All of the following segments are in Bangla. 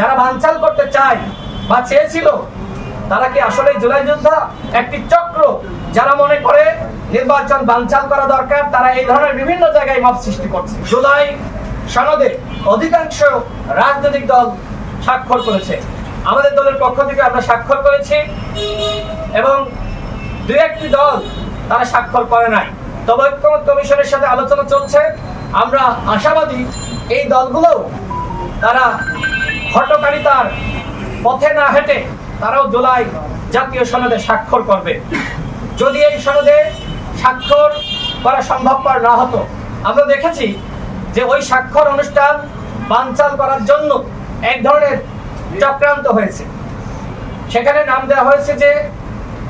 যারা বানচাল করতে চায় বা চেয়েছিল, তারা কি আসলে জুলাই যোদ্ধা? একটি চক্র। যারা মনে করে নির্বাচন বানচাল করা দরকার, তারা এই ধরনের বিভিন্ন জায়গায় মত সৃষ্টি করছে। জুলাই সনদে অধিকাংশ রাজনৈতিক দল স্বাক্ষর করেছে। আমাদের দলের পক্ষ থেকে আমরা স্বাক্ষর করেছি এবং দু একটি দল তারা স্বাক্ষর করে নাই। তবে ঐক্যমত কমিশনের সাথে আলোচনা চলছে। আমরা আশাবাদী এই দলগুলো তারা হটকারিতার পথে না হেঁটে তারাও জুলাই জাতীয় সনদে স্বাক্ষর করবে। যদি এই সনদে স্বাক্ষর করা সম্ভবপর না হতো, আমরা দেখেছি যে ওই স্বাক্ষর অনুষ্ঠান বানচাল করার জন্য এক ধরনের চক্রান্ত হয়েছে। সেখানে নাম দেওয়া হয়েছে যে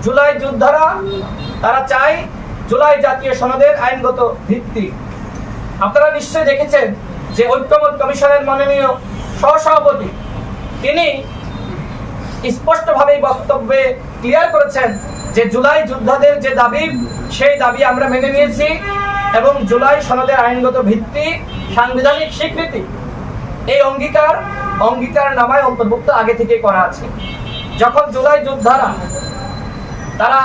জুলাই যোদ্ধারা, তারা চায় জুলাই জাতীয় সনদের আইনগত ভিত্তি। আপনারা নিশ্চয়ই দেখেছেন যে ঐক্যমত কমিশনের মাননীয় সহসভাপতি। তিনি স্পষ্টভাবে বক্তব্যে ক্লিয়ার করেছেন যে জুলাই যোদ্ধাদের যে দাবি, সেই দাবি আমরা মেনে নিয়েছি এবং জুলাই সনদের আইনগত ভিত্তি, সাংবিধানিক স্বীকৃতি, এই অঙ্গীকার অঙ্গীকার নামায় অন্তর্ভুক্ত আগে থেকে করা আছে। যখন জুলাই যোদ্ধারা, তারা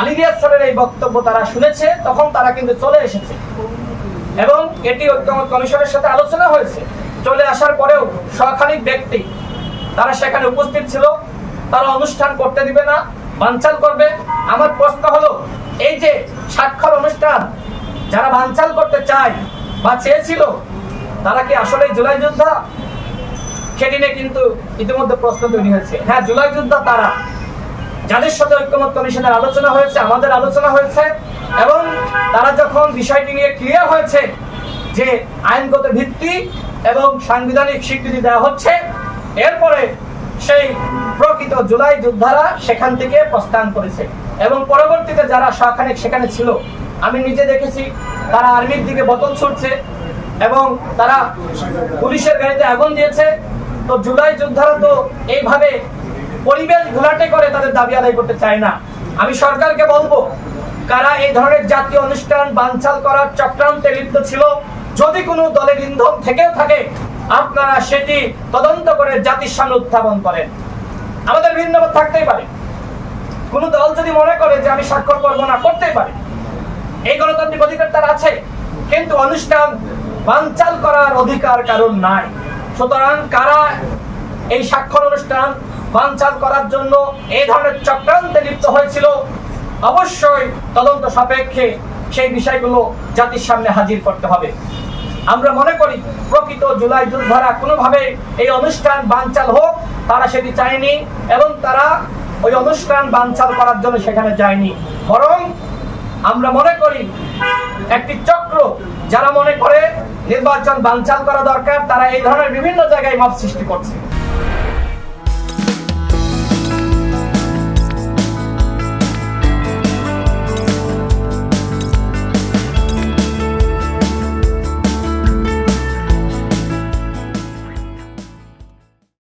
আলিদিয়া স্যারের এই বক্তব্য তারা শুনেছে, তখন তারা কিন্তু চলে এসেছে। এবং এটি ঐক্যমত কমিশনের সাথে আলোচনা হয়েছে। চলে আসার পরেও সখানিক ব্যক্তি তারা সেখানে উপস্থিত ছিল। তারা অনুষ্ঠান করতে দিবে না, বানচাল করবে। আমার প্রশ্ন হলো, এই যে স্বাক্ষর অনুষ্ঠান, যারা বানচাল করতে চায় বা চেয়েছিল, তারা কি আসলে জুলাই যোদ্ধা? সেটি নিয়ে কিন্তু ইতিমধ্যে প্রশ্ন তৈরি হয়েছে। হ্যাঁ জুলাই যোদ্ধা তারা। যাদের সাথে ঐক্যমত কমিশনের আলোচনা হয়েছে, আমাদের আলোচনা হয়েছে, এবং তারা যখন বিষয়টি নিয়ে ক্লিয়ার হয়েছে যে আইনগত ভিত্তি এবং সাংবিধানিক স্বীকৃতি দেওয়া হচ্ছে। এরপরে সেই প্রকৃত জুলাই যোদ্ধারা সেখান থেকে প্রস্থান করেছে। এবং পরবর্তীতে যারা সখানিক সেখানে ছিল, আমি নিজে দেখেছি, তারা আর্মির দিকে বোতল ছুটছে এবং তারা পুলিশের গাড়িতে আগুন দিয়েছে। তো জুলাই যোদ্ধারা তো এইভাবে পরিবেশ ঘোলাটে করে তাদের দাবি আদায় করতে চায় না। আমি সরকারকে বলব, কারা এই ধরনের জাতীয় অনুষ্ঠান বানচাল করার চক্রান্তে লিপ্ত ছিল যদি কোনো দলের ইন্ধন থেকেও থাকে, আপনারা সেটি তদন্ত করে জাতির সামনে উত্থাপন করেন। আমাদের ভিন্ন থাকতেই পারে। কোন দল যদি মনে করে যে আমি স্বাক্ষর করব না করতেই পারে, এই গণতান্ত্রিক অধিকার তার আছে, কিন্তু অনুষ্ঠান বানচাল করার অধিকার কারণ নাই। সুতরাং কারা এই স্বাক্ষর অনুষ্ঠান বানচাল করার জন্য এই ধরনের চক্রান্তে লিপ্ত হয়েছিল, অবশ্যই তদন্ত সাপেক্ষে সেই বিষয়গুলো জাতির সামনে হাজির করতে হবে। আমরা মনে করি প্রকৃত জুলাই যোদ্ধারা কোনোভাবে এই অনুষ্ঠান বানচাল হোক, তারা সেটি চায়নি এবং তারা ওই অনুষ্ঠান বানচাল করার জন্য সেখানে যায়নি। বরং আমরা মনে করি একটি চক্র, যারা মনে করে নির্বাচন বানচাল করা দরকার, তারা এই ধরনের বিভিন্ন জায়গায় মত সৃষ্টি করছে।